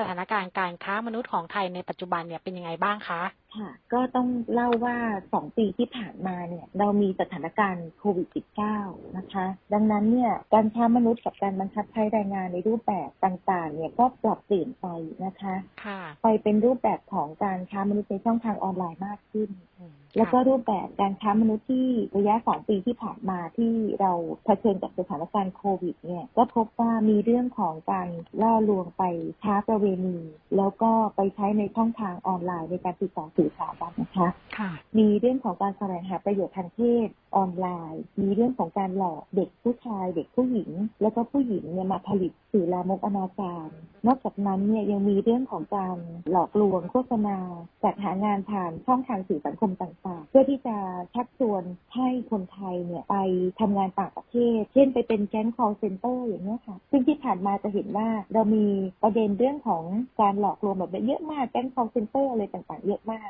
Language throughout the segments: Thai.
สถานการณ์การค้ามนุษย์ของไทยในปัจจุบันเนี่ยเป็นยังไงบ้างคะ ค่ะ ก็ต้องเล่าว่าสองปีที่ผ่านมาเนี่ย เรามีสถานการณ์โควิด -19 นะคะ ดังนั้นเนี่ยการค้ามนุษย์กับการบังคับใช้แรงงานในรูปแบบต่างๆ เนี่ยก็ปรับเปลี่ยนไปนะคะค่ะไปเป็นรูปแบบของการค้ามนุษย์ในช่องทางออนไลน์มากขึ้นอืมแล้วก็ค่ะรูปแบบการค้ามนุษย์ที่ระยะสองปีที่ผ่านมาที่เราเผชิญกับสถานการณ์โควิด เนี่ย ก็พบว่ามีเรื่องของการล่อลวงไปค้าประเวณี แล้วก็ไปใช้ในช่องทางออนไลน์ในการติดต่อสื่อสารกันนะคะค่ะมีเรื่องของการแสวงหาประโยชน์ทางเพศออนไลน์ มีเรื่องของการหลอกเด็กผู้ชาย เด็กผู้หญิง แล้วก็ผู้หญิงเนี่ยมาผลิตสื่อลามกอนาจารนอกจากนั้นเนี่ยยังมีเรื่องของการหลอกลวงโฆษณาจัดหางานผ่านช่องทางสื่อสังคมต่างๆ เพื่อที่จะชักชวนให้คนไทยเนี่ยไปทำงานต่างประเทศ เช่นไปเป็นแก๊ง call center อย่างนี้ยค่ะ ซึ่งที่ผ่านมาจะเห็นว่าเรามีประเด็นเรื่องของการหลอกลวงแบบนี้เยอะมากแก๊ง call center อะไรต่างๆ เยอะมาก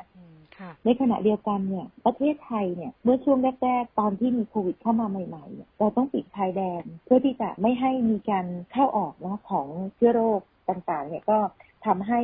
อืมค่ะในขณะเดียวกันเนี่ย ประเทศไทยเนี่ย เมื่อช่วงแรกๆ ตอนที่มีโควิดเข้ามาใหม่ๆ เราต้องปิดชายแดน เพื่อที่จะไม่ให้มีการเข้าออกนะของเชื้อโรคต่างๆ เนี่ยก็ทำให้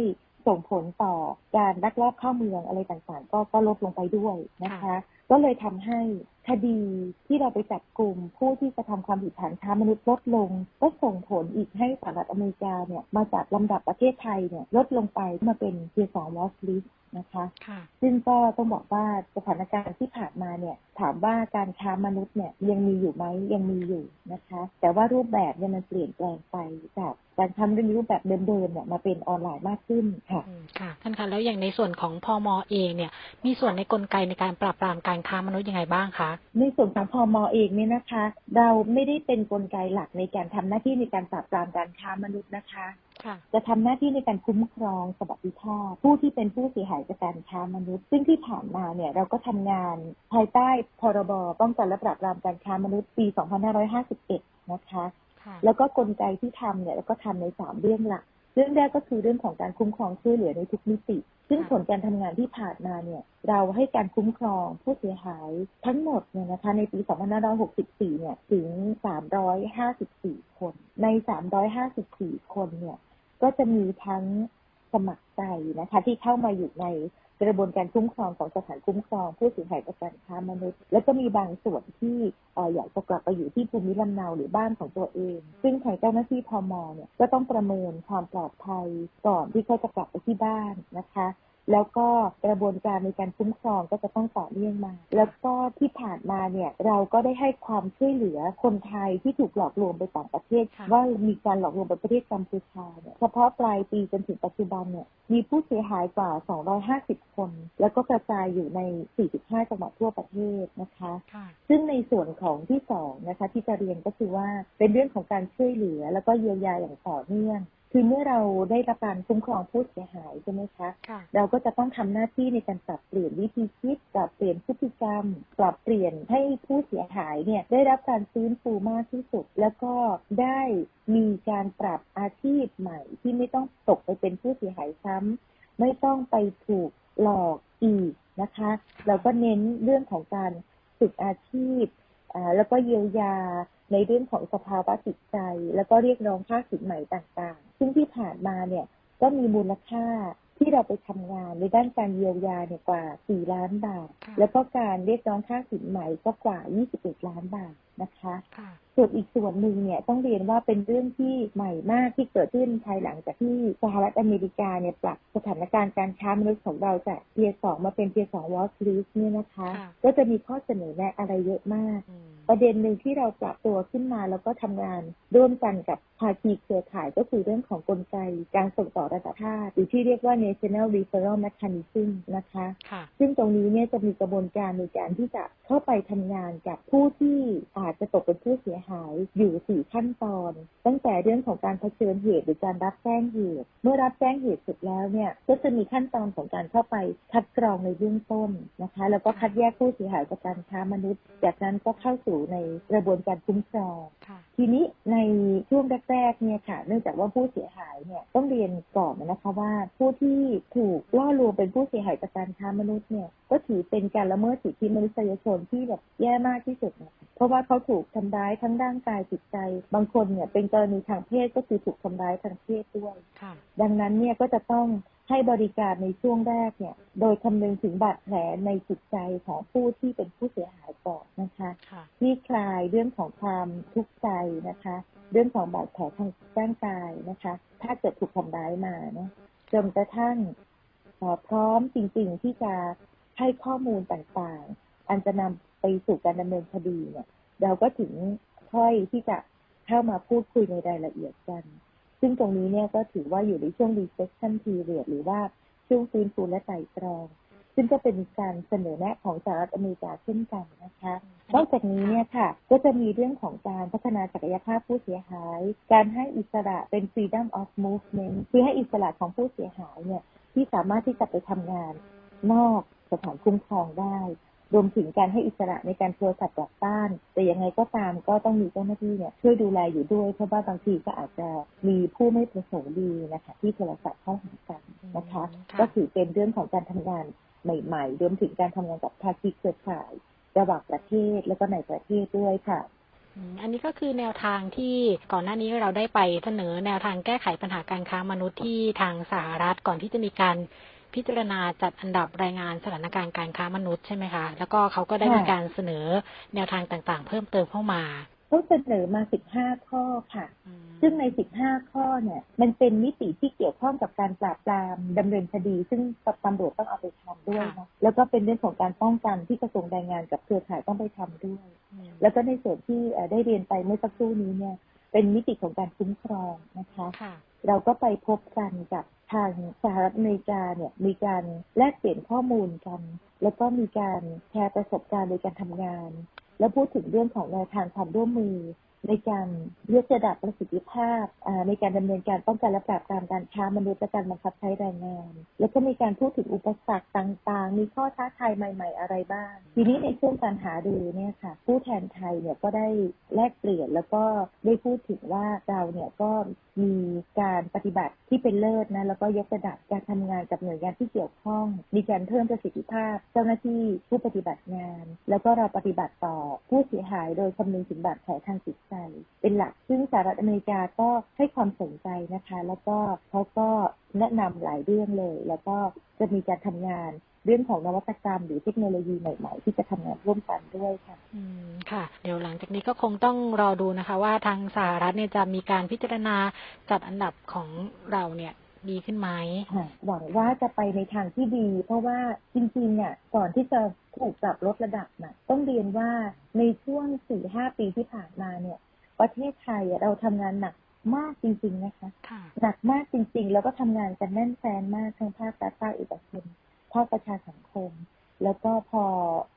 ส่งผลต่อการลักลอบเข้าเมืองอะไรต่างๆ ก็ก็ลดลงไปด้วยนะคะ ก็เลยทำให้คดีที่เราไปจับกลุ่มผู้ที่กระทำความผิดฐานค้ามนุษย์ลดลง ก็ส่งผลอีกให้สหรัฐอเมริกาเนี่ยมาจัดลำดับประเทศไทยเนี่ยลดลงไปมาเป็นเทียสองวอสลิสนะคะค่ะซึ่งก็ต้องบอกว่าสถานการณ์ที่ผ่านมาเนี่ยถามว่าการค้ามนุษย์เนี่ยยังมีอยู่ไหมยังมีอยู่นะคะ แต่ว่ารูปแบบเนี่ยมันเปลี่ยนแปลงไปจากการทำในรูปแบบเดิมๆเนี่ยมาเป็นออนไลน์มากขึ้นค่ะอืมค่ะท่านคะแล้วอย่างในส่วนของพมเองเนี่ยมีส่วนในกลไกในการปราบปรามการค้ามนุษย์ยังไงบ้างคะในส่วนของพมเองเนี่ยนะคะ เราไม่ได้เป็นกลไกหลักในการทำหน้าที่ในการปราบปรามการค้ามนุษย์นะคะค่ะจะทำหน้าที่ในการคุ้มครองสวัสดิภาพผู้ที่เป็นผู้เสียหายจากการค้ามนุษย์ ซึ่งที่ผ่านมาเนี่ยเราก็ทำงานภายใต้พรบป้องกันและปราบปรามการค้ามนุษย์ปี 2551 นะคะค่ะแล้วก็กลไกที่ทำเนี่ยเราก็ทำในสามเรื่องหลัก เรื่องแรกก็คือเรื่องของการคุ้มครองช่วยเหลือในทุกมิติ ซึ่งผลการทำงานที่ผ่านมาเนี่ย เราให้การคุ้มครองผู้เสียหายทั้งหมดเนี่ยนะคะในปี 2564 เนี่ยถึง 354 คน ใน 354 คนเนี่ยก็จะมีทั้งสมัครใจนะคะที่เข้ามาอยู่ใน กระบวนการคุ้มครองของสถานคุ้มครองผู้สูญหายจากการค้ามนุษย์ และก็มีบางส่วนที่เอ่ออยากจะกลับไปอยู่ที่ภูมิลำเนาหรือบ้านของตัวเอง ซึ่งทางเจ้าหน้าที่พมเนี่ยก็ต้องประเมินความปลอดภัยก่อนที่เขาจะกลับไปที่บ้านนะคะ แล้วก็กระบวนการในการคุ้มครองก็จะต้องต่อเนื่องมา แล้วก็ที่ผ่านมาเนี่ยเราก็ได้ให้ความช่วยเหลือคนไทยที่ถูกหลอกลวงไปต่างประเทศค่ะว่ามีการหลอกลวงไปประเทศกัมพูชาเนี่ยเฉพาะปลายปีจนถึงปัจจุบันเนี่ยมีผู้เสียหายกว่า 250 คน แล้วก็กระจายอยู่ใน 45 จังหวัดทั่วประเทศนะคะค่ะซึ่งในส่วนของที่สองนะคะที่จะเรียนก็คือว่าเป็นเรื่องของการช่วยเหลือแล้วก็เยียวยาอย่างต่อเนื่อง คือเมื่อเราได้รับการคุ้มครองผู้เสียหายใช่ไหมคะค่ะเราก็จะต้องทำหน้าที่ในการปรับเปลี่ยนวิธีคิด ปรับเปลี่ยนพฤติกรรม ปรับเปลี่ยนให้ผู้เสียหายเนี่ยได้รับการฟื้นฟูมากที่สุด แล้วก็ได้มีการปรับอาชีพใหม่ ที่ไม่ต้องตกไปเป็นผู้เสียหายซ้ำไม่ต้องไปถูกหลอกอีกนะคะ เราก็เน้นเรื่องของการฝึกอาชีพอ่าแล้วก็เยียวยา ในเรื่องของสภาวะจิตใจ แล้วก็เรียกร้องค่าสินใหม่ต่างๆ ซึ่งที่ผ่านมาเนี่ยก็มีมูลค่าที่เราไปทำงานในด้านการเยียวยาเนี่ยกว่า 4 ล้านบาทค่ะแล้วก็การเรียกร้องค่าสินใหม่ก็กว่า 21 ล้านบาทนะคะค่ะส่วนอีกส่วนหนึ่งเนี่ยต้องเรียนว่าเป็นเรื่องที่ใหม่มากที่เกิดขึ้นภายหลังจากที่สหรัฐอเมริกาเนี่ยปรับสถานการณ์การค้ามนุษย์ของเราจากเทียสองมาเป็นเทียสองวอลลิสเนี่ยนะคะค่ะก็จะมีข้อเสนอแนะอะไรเยอะมากอืม ประเด็นหนึ่งที่เราปรับตัวขึ้นมาแล้วก็ทำงานร่วมกันกับภาคีเครือข่ายก็คือเรื่องของกลไกการส่งต่อระดับชาติหรือที่เรียกว่า National Referral Mechanism นะคะค่ะซึ่งตรงนี้เนี่ยจะมีกระบวนการในการที่จะเข้าไปทำงานกับผู้ที่อาจจะตกเป็นผู้เสียหายอยู่สี่ขั้นตอน ตั้งแต่เรื่องของการเผชิญเหตุหรือการรับแจ้งเหตุ เมื่อรับแจ้งเหตุเสร็จแล้วเนี่ยก็จะมีขั้นตอนของการเข้าไปคัดกรองในเบื้องต้นนะคะ แล้วก็คัดแยกผู้เสียหายจากการค้ามนุษย์ จากนั้นก็เข้าสู่สู่ในกระบวนการคุ้มครองค่ะทีนี้ในช่วงแรกๆเนี่ยค่ะเนื่องจากว่าผู้เสียหายเนี่ยต้องเรียนก่อนนะคะว่า ผู้ที่ถูกล่อลวงเป็นผู้เสียหายจากการค้ามนุษย์เนี่ยก็ถือเป็นการละเมิดสิทธิมนุษยชนที่แบบแย่มากที่สุดนะคะเพราะว่าเขาถูกทำร้ายทั้งร่างกายจิตใจ บางคนเนี่ยเป็นกรณีทางเพศก็คือถูกทำร้ายทางเพศด้วยค่ะดังนั้นเนี่ยก็จะต้อง ให้บริการในช่วงแรกเนี่ย โดยคำนึงถึงบาดแผลในจิตใจของผู้ที่เป็นผู้เสียหายก่อนนะคะค่ะที่คลายเรื่องของความทุกข์ใจนะคะ เรื่องของบาดแผลทางร่างกายนะคะ ถ้าเกิดถูกทำร้ายมาเนะจนกระทั่งเอ่อพร้อมจริงๆที่จะให้ข้อมูลต่างๆ อันจะนำไปสู่การดำเนินคดีเนี่ย เราก็ถึงค่อยที่จะเข้ามาพูดคุยในรายละเอียดกัน ซึ่งตรงนี้เนี่ยก็ถือว่าอยู่ในช่วง reflection period หรือว่าช่วงฟื้นฟูและไต่ตรอง ซึ่งก็เป็นการเสนอแนะของสหรัฐอเมริกาเช่นกันนะคะนอกจากนี้เนี่ยค่ะ ก็จะมีเรื่องของการพัฒนาศักยภาพผู้เสียหาย การให้อิสระเป็น freedom of movement คือให้อิสระของผู้เสียหายเนี่ยที่สามารถที่จะไปทำงานนอกสถานคุ้มครองได้ รวมถึงการให้อิสระในการโทรศัพท์กลับบ้าน แต่ยังไงก็ตามก็ต้องมีเจ้าหน้าที่เนี่ยช่วยดูแลอยู่ด้วยเพราะว่าบางทีก็อาจจะมีผู้ไม่ประสงค์ดีนะคะที่โทรศัพท์เข้าหากันนะคะอืมค่ะก็ถือเป็นเรื่องของการทำงานใหม่ ๆ รวมถึงการทำงานกับภาคีเครือข่ายระหว่างประเทศแล้วก็ในประเทศด้วยค่ะอืมอันนี้ก็คือแนวทางที่ก่อนหน้านี้เราได้ไปเสนอแนวทางแก้ไขปัญหาการค้ามนุษย์ที่ทางสหรัฐก่อนที่จะมีการ พิจารณาจัดอันดับรายงานสถานการณ์การค้ามนุษย์ใช่ไหมคะ แล้วก็เขาก็ได้ค่ะมีการเสนอแนวทางต่างๆ เพิ่มเติมเข้ามาเขาเสนอมา 15 ข้อค่ะอืมซึ่งใน 15 ข้อเนี่ย มันเป็นมิติที่เกี่ยวข้องกับการปราบปรามดำเนินคดี ซึ่งตำรวจต้องเอาไปทำด้วยนะ แล้วก็เป็นเรื่องของการป้องกันที่กระทรวงแรงงานกับเครือข่ายต้องไปทำด้วยอืมแล้วก็ในส่วนที่เอ่อได้เรียนไปเมื่อสักครู่นี้เนี่ย เป็นมิติของการคุ้มครองนะคะค่ะเราก็ไปพบกันกับ ทางสหรัฐอเมริกาเนี่ยมีการแลกเปลี่ยนข้อมูลกัน แล้วก็มีการแชร์ประสบการณ์ในการทำงาน แล้วพูดถึงเรื่องของแนวทางความร่วมมือ ในการยกระดับประสิทธิภาพในการดำเนินการป้องกันและปราบปรามการค้ามนุษย์และการบังคับใช้แรงงาน แล้วก็มีการพูดถึงอุปสรรคต่างๆ มีข้อท้าทายใหม่ ๆ อะไรบ้าง ทีนี้ในช่วงการหารือเนี่ยค่ะ ผู้แทนไทยเนี่ยก็ได้แลกเปลี่ยนแล้วก็ได้พูดถึงว่าเราเนี่ยก็มีการปฏิบัติที่เป็นเลิศนะแล้วก็ยกระดับการทำงานกับหน่วยงานที่เกี่ยวข้อง มีการเพิ่มประสิทธิภาพ เจ้าหน้าที่ผู้ปฏิบัติงาน แล้วก็เราปฏิบัติต่อผู้เสียหายโดยคำนึงถึงบาดแผลทางจิตใจเป็นหลัก ซึ่งสหรัฐอเมริกาก็ให้ความสนใจนะคะ แล้วก็เขาก็แนะนำหลายเรื่องเลย แล้วก็จะมีการทำงานเรื่องของนวัตกรรมหรือเทคโนโลยีใหม่ ๆ ที่จะทำงานร่วมกันด้วยค่ะอืมค่ะ เดี๋ยวหลังจากนี้ก็คงต้องรอดูนะคะ ว่าทางสหรัฐเนี่ยจะมีการพิจารณาจัดอันดับของเราเนี่ย ดีขึ้นไหมค่ะหวังว่าจะไปในทางที่ดี เพราะว่าจริงๆเนี่ยก่อนที่จะถูกปรับลดระดับน่ะต้องเรียนว่าในช่วงสี่ห้าปีที่ผ่านมาเนี่ย ประเทศไทยอะเราทำงานหนักมากจริง ๆนะคะค่ะหนักมากจริง ๆ แล้วก็ทำงานกันแน่นแฟนมากทั้งภาครัฐภาคเอกชนภาคประชาสังคม แล้วก็พอ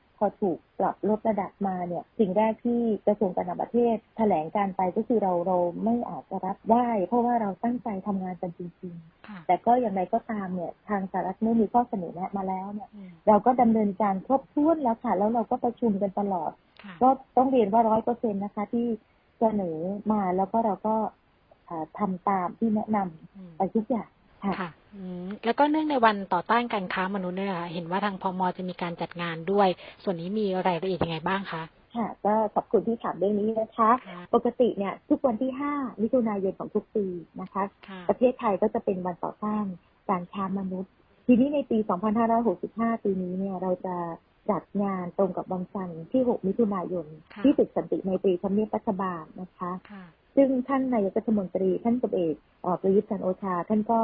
พ อถูกปรับลดระดับมาเนี่ยสิ่งแรกที่กระทรวงการต่างประเทศแถลงการไปก็คือเราเราไม่อาจจะรับได้เพราะว่าเราตั้งใจทำงานกันจริงๆค่ะแต่ก็อย่างไรก็ตามเนี่ยทางสหรัฐเมื่อมีข้อเสนอแนะมาแล้วเนี่ยอืมเราก็ดำเนินการครบถ้วนแล้วค่ะ แล้วเราก็ประชุมกันตลอดค่ะก็ต้องเรียนว่าร้อยเปอร์เซ็นนะคะที่เสนอมาแล้วก็เราก็อ่าทำตามที่แนะนำอืมไปทุกอย่าง ค่ะค่ะอืมแล้วก็เนื่องในวันต่อต้านการค้ามนุษย์เนี่ยนะคะเห็นว่าทางพมจะมีการจัดงานด้วย ส่วนนี้มีรายละเอียดยังไงบ้างคะค่ะก็ขอบคุณที่ถามเรื่องนี้นะคะค่ะปกติเนี่ยทุกวันที่ 5 มิถุนายนของทุกปีนะคะค่ะประเทศไทยก็จะเป็นวันต่อต้านการค้ามนุษย์ ทีนี้ในปี 2565 ปีนี้เนี่ยเราจะจัดงานตรงกับวันจันทร์ที่ 6 มิถุนายนค่ะที่ตึกสันติไมตรีทำเนียบรัฐบาลนะคะค่ะซึ่งท่านนายกรัฐมนตรีท่านพลเอกเอ่อประยุทธ์จันทร์โอชา ท่านก็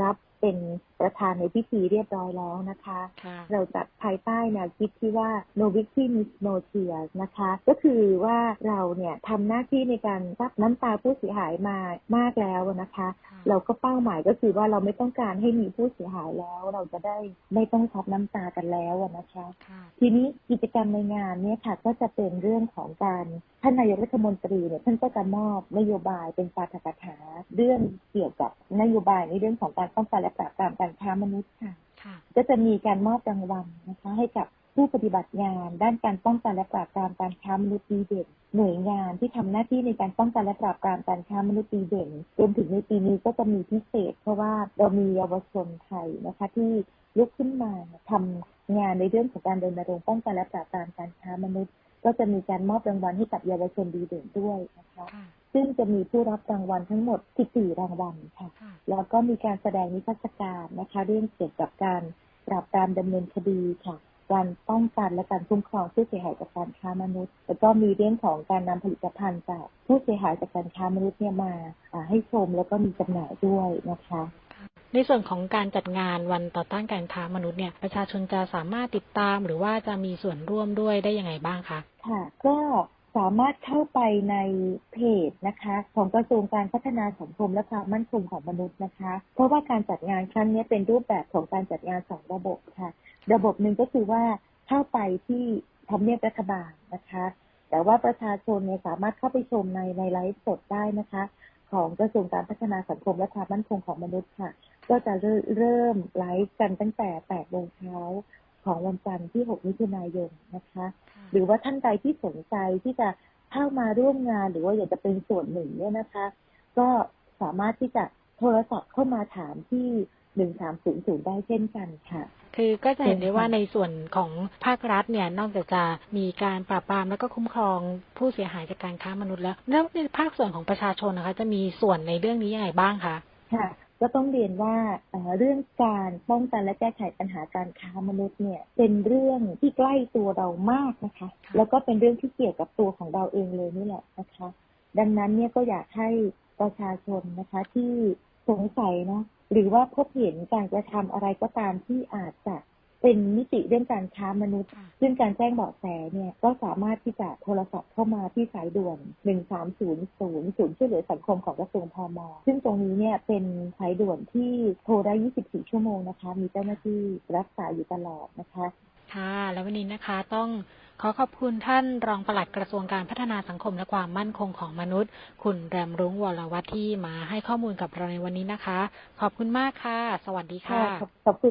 รับ เป็นประธานในพิธีเรียบร้อยแล้วนะคะค่ะเราจัดภายใต้แนวคิดที่ว่า no victim is no tears นะคะ ก็คือว่าเราเนี่ยทำหน้าที่ในการรับน้ำตาผู้เสียหายมามากแล้วนะคะค่ะเราก็เป้าหมายก็คือว่าเราไม่ต้องการให้มีผู้เสียหายแล้ว เราจะได้ไม่ต้องทับน้ำตากันแล้วอะนะคะค่ะทีนี้กิจกรรมในงานเนี่ยค่ะก็จะเป็นเรื่องของการท่านนายกรัฐมนตรีเนี่ยท่านก็จะมอบนโยบายเป็นปาฐกถาเรื่องเกี่ยวกับนโยบายในเรื่องของการป้องกันและปราบปรามการค้ามนุษย์ค่ะค่ะ ก็จะมีการมอบรางวัลนะคะ ให้กับผู้ปฏิบัติงาน ด้านการป้องกันและปราบปรามการค้ามนุษย์ดีเด่นหน่วยงานที่ทำหน้าที่ในการป้องกันและปราบปรามการค้ามนุษย์ดีเด่นรวมถึงในปีนี้ก็จะมีพิเศษ เพราะว่าเรามีเยาวชนไทยนะคะ ที่ลุกขึ้นมาทำงานในเรื่องของการรณรงค์ป้องกันและปราบปรามการค้ามนุษย์ ก็จะมีการมอบรางวัลให้กับเยาวชนดีเด่นด้วยนะคะค่ะ ซึ่งจะมีผู้รับรางวัลทั้งหมด 14 รางวัลค่ะค่ะ แล้วก็มีการแสดงนิทรรศการนะคะ เรื่องเกี่ยวกับการปราบปรามดำเนินคดีค่ะ การป้องกันและการคุ้มครองผู้เสียหายจากการค้ามนุษย์ แล้วก็มีเรื่องของการนำผลิตภัณฑ์จากผู้เสียหายจากการค้ามนุษย์เนี่ยมาอ่าให้ชมแล้วก็มีจำหน่ายด้วยนะคะในส่วนของการจัดงานวันต่อต้านการค้ามนุษย์เนี่ยประชาชนจะสามารถติดตามหรือว่าจะมีส่วนร่วมด้วยได้ยังไงบ้างคะ ค่ะ ก็ สามารถเข้าไปในเพจนะคะ ของกระทรวงการพัฒนาสังคมและความมั่นคงของมนุษย์นะคะ เพราะว่าการจัดงานครั้งนี้เป็นรูปแบบของการจัดงานสองระบบค่ะ ระบบหนึ่งก็คือว่าเข้าไปที่ทำเนียบรัฐบาลนะคะ แต่ว่าประชาชนเนี่ยสามารถเข้าไปชมในในไลฟ์สดได้นะคะ ของกระทรวงการพัฒนาสังคมและความมั่นคงของมนุษย์ค่ะ ก็จะเริ่มไลฟ์กันตั้งแต่8โมงเช้าของวันจันทร์ที่ 6 มิถุนายนนะคะ หรือว่าท่านใดที่สนใจที่จะเข้ามาร่วมงานหรือว่าอยากจะเป็นส่วนหนึ่งเนี่ยนะคะ ก็สามารถที่จะโทรศัพท์เข้ามาถามที่1300ได้เช่นกันค่ะ คือก็จะเห็นได้ใช่ค่ะว่าในส่วนของภาครัฐเนี่ยนอกจากจะมีการปราบปรามแล้วก็คุ้มครองผู้เสียหายจากการค้ามนุษย์แล้วแล้วในภาคส่วนของประชาชนนะคะ จะมีส่วนในเรื่องนี้ยังไงบ้างคะค่ะ ก็ต้องเรียนว่าเอ่อเรื่องการป้องกันและแก้ไขปัญหาการค้ามนุษย์เนี่ยเป็นเรื่องที่ใกล้ตัวเรามากนะคะค่ะแล้วก็เป็นเรื่องที่เกี่ยวกับตัวของเราเองเลยนี่แหละนะคะ ดังนั้นเนี่ยก็อยากให้ประชาชนนะคะที่สงสัยเนาะหรือว่าพบเห็นการกระทำอะไรก็ตามที่อาจจะ เป็นมิติเรื่องการค้ามนุษย์ค่ะซึ่งการแจ้งเบาะแสเนี่ยก็สามารถที่จะโทรศัพท์เข้ามาที่สายด่วน 1300ศูนย์ช่วยเหลือสังคมของกระทรวงพมซึ่งตรงนี้เนี่ยเป็นสายด่วนที่โทรได้ 24 ชั่วโมงนะคะ มีเจ้าหน้าที่รักษาอยู่ตลอดนะคะค่ะแล้ววันนี้นะคะต้องขอขอบคุณท่านรองปลัดกระทรวงการพัฒนาสังคมและความมั่นคงของมนุษย์ คุณแรมรุ้งวรวัฒน์ที่มาให้ข้อมูลกับเราในวันนี้นะคะ ขอบคุณมากค่ะ สวัสดีค่ะขอบขอบคุณ